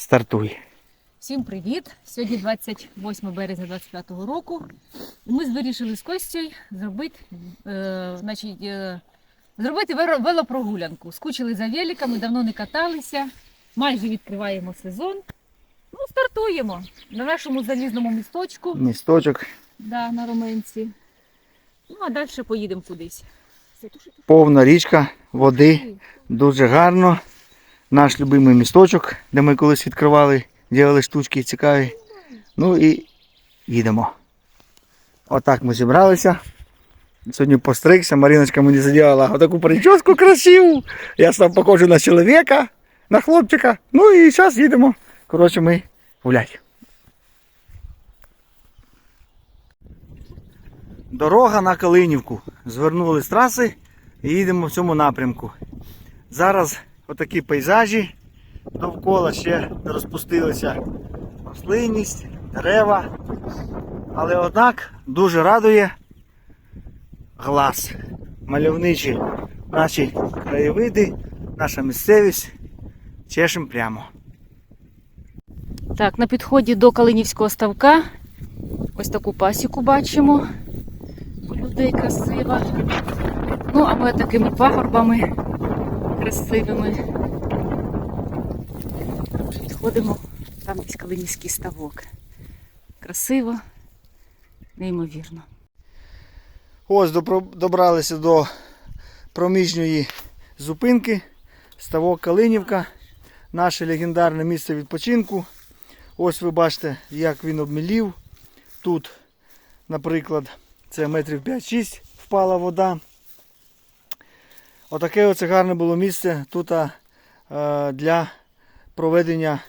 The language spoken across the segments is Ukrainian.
Стартуй. Всім привіт! Сьогодні 28 березня 25-го року. Ми вирішили з Костю зробити, е, значить, е, зробити велопрогулянку. Скучили за великами, давно не каталися. Майже відкриваємо сезон. Ну, стартуємо на нашому залізному місточку Місточок. да, на Роменці. Ну, а далі поїдемо кудись. Повна річка води. Дуже гарно. Наш любимий місточок, де ми колись відкривали, робили штучки цікаві. Ну і їдемо. Отак ми зібралися. Сьогодні постригся, Маріночка мені задіяла отаку прическу красиву. Я став похожий на чоловіка, на хлопчика. Ну і зараз їдемо. Коротше, ми гулять. Дорога на Калинівку. Звернули з траси і їдемо в цьому напрямку. Зараз отакі пейзажі довкола ще не розпустилися рослинність, дерева. Але однак дуже радує глаз. Мальовничі наші краєвиди, наша місцевість. Чешем прямо. Так, на підході до Калинівського ставка ось таку пасіку бачимо. У людей красива. Ну, а ми такими пагорбами красивими. Підходимо, там десь Калинівський ставок. Красиво, неймовірно. Ось добралися до проміжньої зупинки. Ставок Калинівка. Наше легендарне місце відпочинку. Ось ви бачите, як він обмілів. Тут, наприклад, це метрів 5-6 впала вода. Отаке оце гарне було місце тут е, для проведення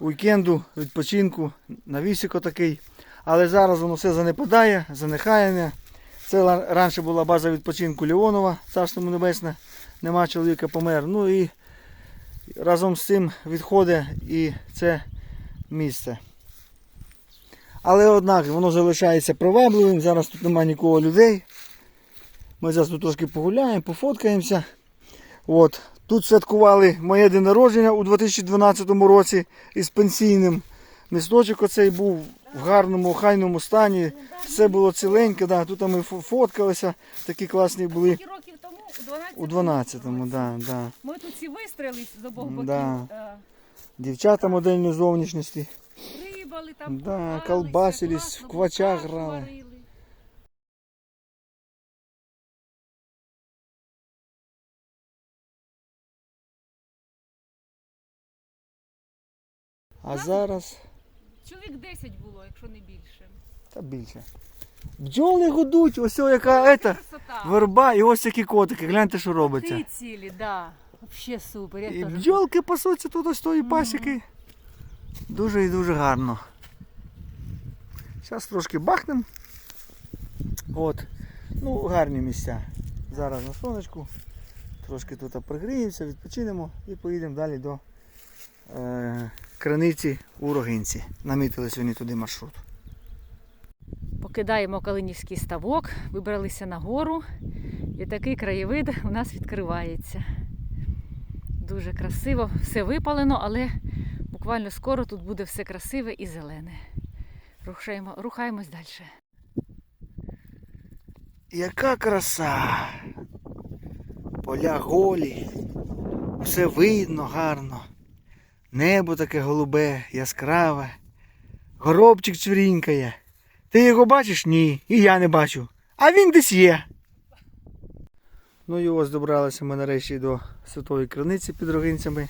уікенду, відпочинку, навісик отакий. Але зараз воно все занепадає, занехаяне. Це раніше була база відпочинку Леонова, царство небесне, нема чоловіка помер. Ну і разом з цим відходить і це місце. Але однак воно залишається привабливим, зараз тут немає нікого людей. Ми зараз тут трошки погуляємо, пофоткаємося. От. Тут святкували моє день народження у 2012 році із пенсійним. Місточок оцей був в гарному, охайному стані. Все було ціленьке, да. тут ми фоткалися, такі класні були. Років тому, у 12 У 12-му, да, да. Ми тут всі вистрілись з обох боків. Да. е, Дівчата модельної зовнішності. Рибали там, Да, колбасились, в квачах грали. А зараз Чоловік 10 було, якщо не більше. та більше. Бджоли гудуть, ось о, яка ета, Красота. верба і ось такі котики. Гляньте, що робиться. Ти цілі, да. Вообще супер. Я І теж бджолки пасуться тут ось тої пасіки. Дуже і дуже гарно. Зараз трошки бахнем. От. Ну, гарні місця. Зараз на сонечку. Трошки тут пригріємося, відпочинемо і поїдемо далі до е, краниці у Рогинці. Намітили сьогодні туди маршрут. Покидаємо Калинівський ставок, вибралися на гору, і такий краєвид у нас відкривається. Дуже красиво, все випалено, але буквально скоро тут буде все красиве і зелене. Рухаємо, рухаємось далі. Яка краса! Поля голі, все видно гарно. Небо таке голубе, яскраве. Горобчик чвірінькає. Ти його бачиш? Ні. І я не бачу. А він десь є. Ну і ось добралися ми нарешті до святої криниці під рогинцями.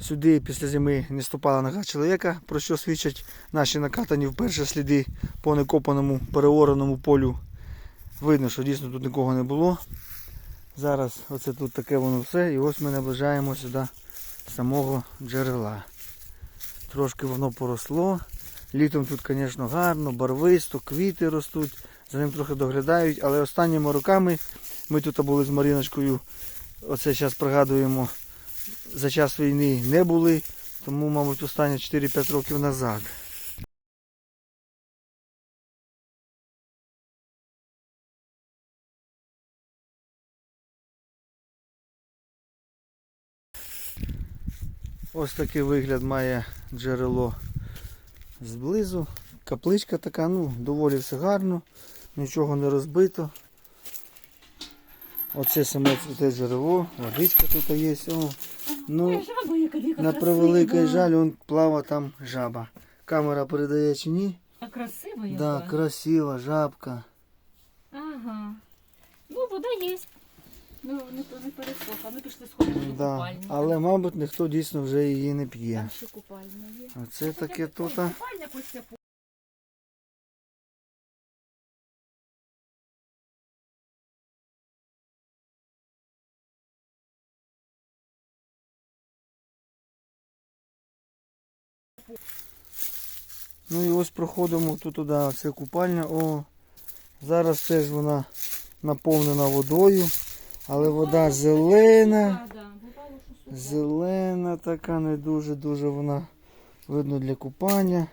Сюди після зими не ступала нога чоловіка, про що свідчать наші накатані вперше сліди по некопаному переораному полю Видно, що дійсно тут нікого не було. Зараз оце тут таке воно все. І ось ми наближаємося до самого джерела. Трошки воно поросло. Літом тут, звісно, гарно, барвисто, квіти ростуть, за ним трохи доглядають, але останніми роками ми тут були з Маріночкою, оце зараз пригадуємо, за час війни не були, тому, мабуть, останні 4-5 років назад. Ось такий вигляд має джерело зблизу. Капличка така, ну, доволі все гарно, нічого не розбито. Оце саме це джерело, водичка тут є. О, ну, на превеликий жаль, он плава там жаба. Камера передає чи ні? А красива яка. Да, красива жабка. Ага. Ну, вода є. Ну, не, не пересохла. Ми пішли сходити до Да. купальні. Але, мабуть, ніхто дійсно вже її не п'є. Там ще купальня є. Оце таке тут. а. Купальня після Ну і ось проходимо тут туди, це купальня. О, зараз теж вона наповнена водою, але вода зелена. Зелена така, не дуже-дуже вона видно для купання.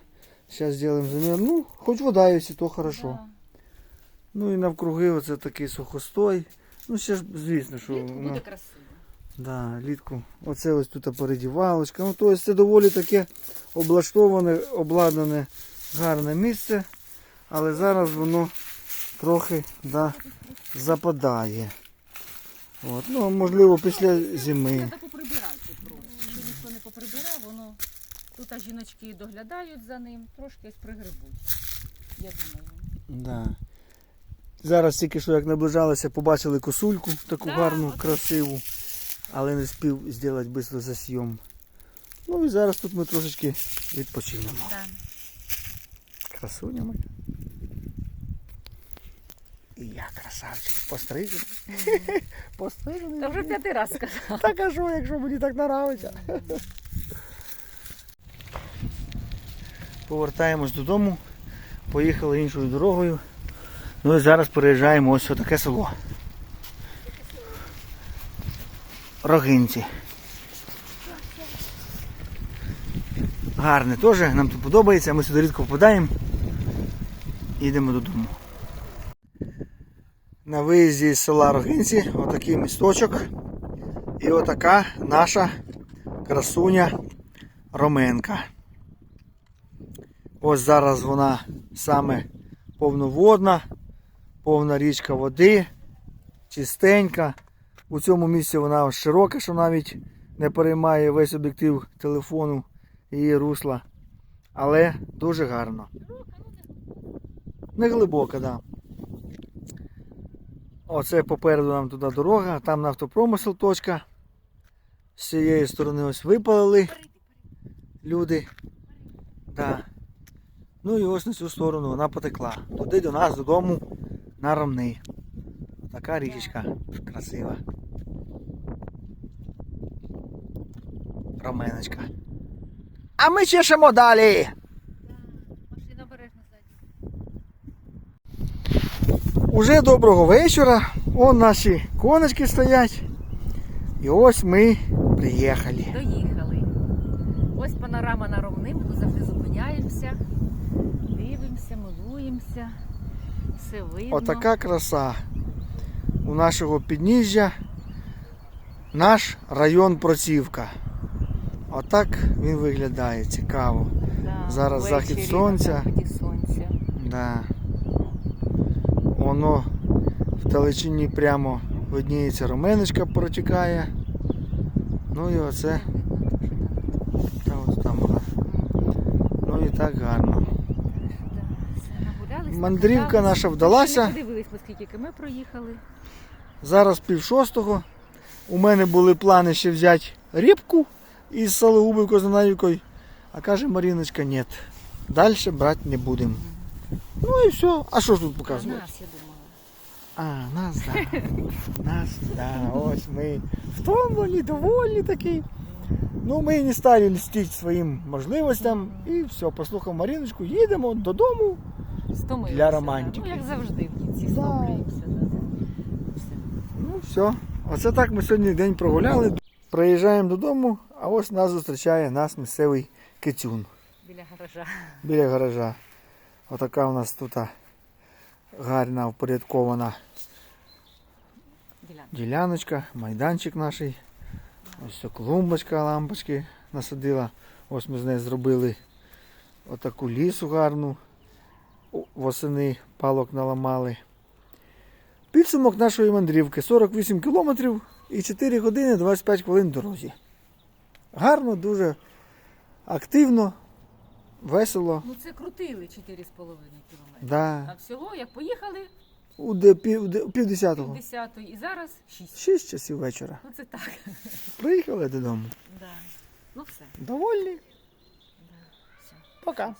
Зараз зробимо замір. Ну, хоч вода є, то хорошо. Ну і навкруги оце такий сухостой. Ну ще ж, звісно, що Влітку воно. буде красиво. Да, літку. Оце ось тут передівалочка. Ну, тобто це доволі таке облаштоване, обладнане гарне місце, але зараз воно трохи да, западає. От. Ну, можливо, після зими. Треба поприбирати просто. Якщо ніхто не поприбирав, воно тут а жіночки доглядають за ним, трошки пригребуть. Я думаю. Да. Зараз тільки що як наближалися, побачили косульку таку Да, гарну, от. красиву, але не спів зробити швидко за зйом. Ну і зараз тут ми трошечки відпочинемо. Да. Красуня моя. І я красавчик. Пострижений. Пострижений. Та вже п'ятий раз сказала. Так а що, якщо мені так нравиться. Повертаємось додому. Поїхали іншою дорогою. Ну і зараз переїжджаємо ось в таке село. Рогинці. Гарне теж, нам тут подобається, ми сюди рідко попадаємо. Їдемо додому. На виїзді з села Рогинці отакий місточок. І отака наша красуня Роменка. Ось зараз вона саме повноводна, повна річка води, чистенька. У цьому місці вона широка, що навіть не переймає весь об'єктив телефону її русла. Але дуже гарно. Не глибока, так. Да. Оце попереду нам туди дорога, там нафтопромисел точка. З цієї сторони ось випалили люди. Да. Ну і ось на цю сторону вона потекла. Туди до нас додому на ромни. Така річечка красива. Роменочка. А ми чешемо далі. Уже доброго вечора. Вон наші коночки стоять. І ось ми приїхали. Доїхали. Ось панорама на ровни, ми завжди зупиняємося, дивимося, милуємося. Все видно. Отака краса у нашого підніжжя. Наш район Процівка. Отак він виглядає цікаво. Да, зараз захід сонця. Да. Воно в далечині прямо видніється роменочка протікає. Ну і оце. Та от там вона. Ну і так гарно. Мандрівка наша вдалася. Ми скільки ми проїхали. Зараз пів шостого. У мене були плани ще взяти рибку із Сологубою Козанаївкою. А каже Маріночка, ні. Далі брати не будемо. Ну і все. А що ж тут показувати? нас, я думала. А, нас, да. Нас, да. Ось ми втомлені, довольні такі. Ну, ми не стали льстити своїм можливостям і все, послухав Маріночку, їдемо додому. Стомилися, Для романтики. Ну, як завжди в кінці Да. стомлюємося. Да. Все. Ну, все. Оце так ми сьогодні день прогуляли. Приїжджаємо додому, а ось нас зустрічає нас місцевий кицюн Біля гаража. біля гаража. Отака у нас тут гарна впорядкована діляночка, майданчик наш. Ось клумбочка, лампочки насадила. Ось ми з нею зробили отаку лісу гарну. Восени палок наламали. Підсумок нашої мандрівки 48 кілометрів і 4 години 25 хвилин дорозі. Гарно, дуже активно, весело. Ну це крутили 4,5 кілометри. Да. А всього, як поїхали, У де- пів, де- пів десятого. 10 і зараз 6. Шість часів вечора. Ну це так. Приїхали додому. Да. Ну все. Довольні. Да. все. Пока.